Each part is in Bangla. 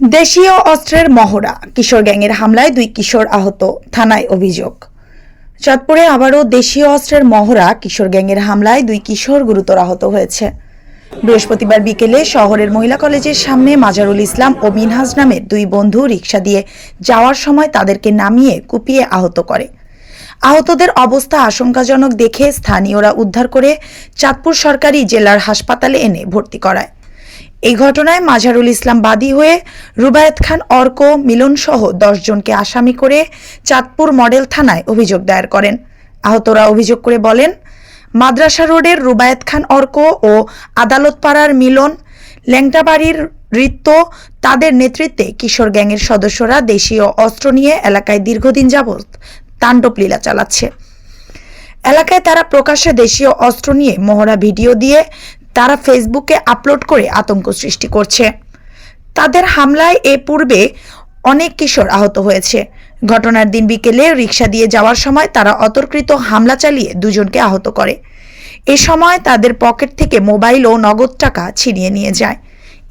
দেশীয় অস্ত্রের মহড়া, কিশোর গ্যাংয়ের হামলায় দুই কিশোর আহত, থানায় অভিযোগ। চাঁদপুরে আবারও দেশীয় অস্ত্রের মহড়া, কিশোর গ্যাংয়ের হামলায় দুই কিশোর গুরুতর আহত হয়েছে। বৃহস্পতিবার বিকেলে শহরের মহিলা কলেজের সামনে মাজারুল ইসলাম ও মিনহাজ নামের দুই বন্ধু রিক্সা দিয়ে যাওয়ার সময় তাদেরকে নামিয়ে কুপিয়ে আহত করে। আহতদের অবস্থা আশঙ্কাজনক দেখে স্থানীয়রা উদ্ধার করে চাঁদপুর সরকারি জেলার হাসপাতালে এনে ভর্তি করায়। এই ঘটনায় মাঝারুল ইসলাম বাদী হয়ে রুবায়েত খান অর্ক, মিলন সহ জনকে আসামি করে চাঁদপুর মডেল থানায় অভিযোগ দায়ের করেন। আহতরা অভিযোগ করে বলেন, মাদ্রাসা রোডের রুবায়েত খান অর্ক ও আদালতপাড়ার মিলন, ল্যাংটাবাড়ির রিত্ত তাদের নেতৃত্বে কিশোর গ্যাংয়ের সদস্যরা দেশীয় অস্ত্র নিয়ে এলাকায় দীর্ঘদিন যাবৎ তাণ্ডব লীলা চালাচ্ছে। এলাকায় তারা প্রকাশ্যে দেশীয় অস্ত্র নিয়ে মহড়া ভিডিও দিয়ে তারা ফেসবুকে আপলোড করে আতঙ্ক সৃষ্টি করছে। তাদের হামলায় এ পূর্বে অনেক কিশোর আহত হয়েছে। ঘটনার দিন বিকেলে রিক্সা দিয়ে যাওয়ার সময় তারা অতর্কৃত হামলা চালিয়ে দুজনকে আহত করে। এ সময় তাদের পকেট থেকে মোবাইল ও নগদ টাকা ছিনিয়ে নিয়ে যায়।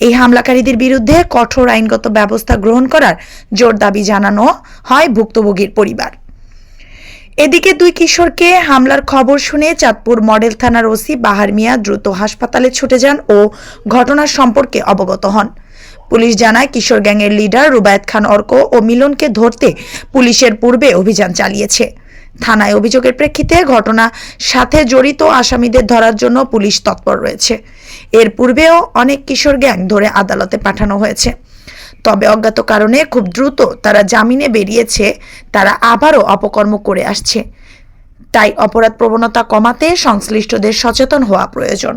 এই হামলাকারীদের বিরুদ্ধে কঠোর আইনগত ব্যবস্থা গ্রহণ করার জোর দাবি জানানো হয় ভুক্তভোগীর পরিবার। এদিকে দুই কিশোরকে হামলার খবর শুনে চাঁদপুর মডেল থানার ওসি বাহার মিয়া দ্রুত হাসপাতালে ছুটে যান ও ঘটনার সম্পর্কে অবগত হন। পুলিশ জানায় কিশোর গ্যাংয়ের লিডার রুবায়ত খান অর্ক ও মিলনকে ধরতে পুলিশের পূর্বে অভিযান চালিয়েছে। থানায় অভিযোগের প্রেক্ষিতে ঘটনা সাথে জড়িত আসামিদের ধরার জন্য পুলিশ তৎপর রয়েছে। এর পূর্বেও অনেক কিশোর গ্যাং ধরে আদালতে পাঠানো হয়েছে। তবে অজ্ঞাত কারণে খুব দ্রুত তারা জামিনে বেরিয়েছে, তারা আবারও অপকর্ম করে আসছে। তাই অপরাধ প্রবণতা কমাতে সংশ্লিষ্টদের সচেতন হওয়া প্রয়োজন।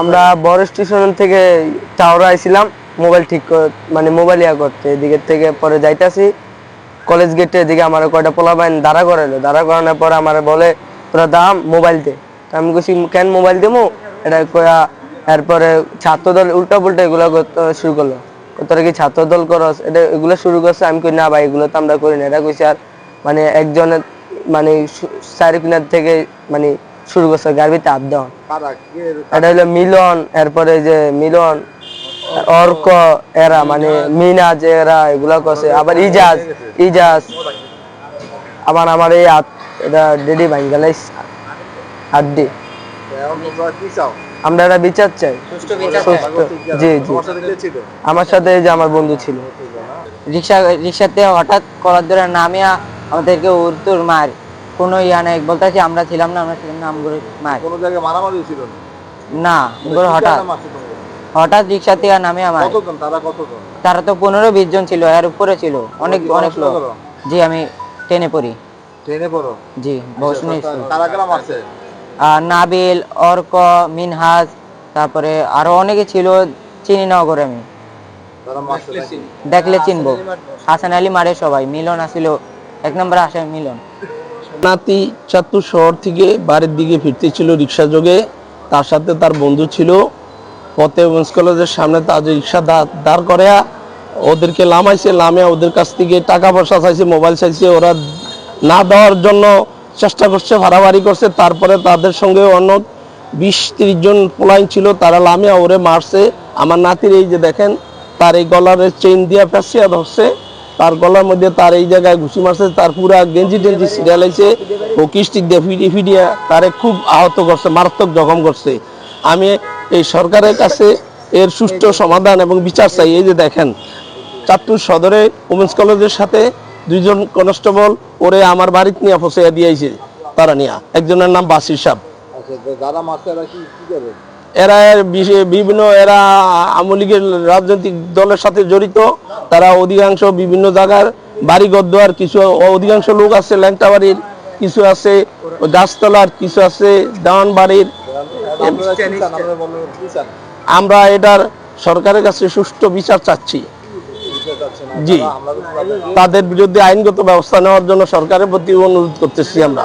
আমরা বড় স্টেশন থেকে টাওয়ার আইছিলাম, মোবাইল ঠিক মানে মোবাইল ইয়া করতে। এদিকে থেকে পরে যাইতাছি, কলেজ গেটে এদিকে আমার কয়টা পোলা বাইন দাঁড়া করাইলো। দাঁড়া করানোর পরে আমার বলে, তোরা দাম মোবাইল দে। আমি কইছি, কেন মোবাইল দেবো এটা কয়া, এরপরে ছাত্র দল উল্টা পুল্টা এগুলো শুরু করল। তোরা কি ছাত্র দল করস? এটা এগুলো শুরু করছে আমি কই না ভাই এগুলো তো আমরা করি না। এটা কইছি আর মানে একজনের মানে চারি কিনার থেকে মানে শুরু করছে গাড়িতে আপ দেওয়া। এটা হলো মিলন এরপরে যে মিলন অর্ক এরা মানে মিনাজ এরা এগুলা করছে। আবার ইজাজ ইজাজ আবার আমার এই হাত এটা ডেডি ভাই গেলাই হাড্ডি আমরা এটা বিচার চাই। সুস্থ জি জি। আমার সাথে যে আমার বন্ধু ছিল। রিক্সা রিক্সাতে হঠাৎ কলার ধরে নামিয়া আমাদেরকে উত্তর মার। কোনো ইয়া নাই বলতেছি আমরা ছিলাম না আমরা ছিলাম না আমগুলো মার। কোনো জায়গায় মারামারি ছিল না আমগুলো হঠাৎ? হঠাৎ রিক্সা থেকে নামে আমার কতজন? তারা কতজন? তারা তো পনেরো বিশ জন ছিল এর উপরে ছিল। অনেক অনেক লোক। জি আমি টেনে পড়ি। ট্রেনে পড়ো? জি বসনি কারা কারা মারছে? নাবিল অর্ক মিনহাজ তারপরে আরও অনেকে ছিল চিনি নাও করে আমি। তারা? দেখলে চিনবো। হাসান আলী মারে। সবাই মিলন আসিল। এক নম্বর আসে মিলন। নাতি চাঁদপুর শহর থেকে বাড়ির দিকে ফিরতেছিল রিক্সা যোগে। তার সাথে তার বন্ধু ছিল। পথে উমেন্স কলেজের সামনে তাদের রিক্সা দাঁড় করে ওদেরকে লামাইছে লামে ওদের কাছ থেকে টাকা পয়সা চাইছে মোবাইল চাইছে। ওরা না দেওয়ার জন্য চেষ্টা করছে ভাড়াবাড়ি করছে। তারপরে তাদের সঙ্গে অন্য বিশ তিরিশ জন পোলাইন ছিল, তারা লামিয়া ওরে মারছে। আমার নাতির এই যে দেখেন, তার এই গলার চেইন দিয়ে ফেসিয়া ধরছে। তার গলার মধ্যে তার এই জায়গায় ঘুষি মারছে, তার পুরা গেঞ্জি টেঞ্জি সিরিয়ালাইছে ও কিস্টিক দিয়ে ফিডিয়ে তারে খুব আহত করছে, মারাত্মক জখম করছে। আমি এই সরকারের কাছে এর সুষ্ঠু সমাধান এবং বিচার চাই। এই যে দেখেন, চাঁদপুর সদরে উমেন্স কলেজের সাথে দুইজন কনস্টেবল ওরে আমার বাড়িতে নিয়ে ফসে দিয়েছে তারা নিয়ে। একজনের নাম বাসির সাহেব। আচ্ছা এরা বিভিন্ন এরা আওয়ামী লীগের রাজনৈতিক দলের সাথে জড়িত। তারা অধিকাংশ বিভিন্ন জায়গার বাড়ি গদ্দার কিছু অধিকাংশ লোক আছে ল্যাংটা বাড়ির কিছু আছে গাছতলার কিছু আছে দেওয়ান বাড়ির? আমরা এটার সরকারের কাছে সুষ্ঠু বিচার চাচ্ছি। জি। তাদের বিরুদ্ধে আইনগত ব্যবস্থা নেওয়ার জন্য সরকারের প্রতি অনুরোধ করতেছি আমরা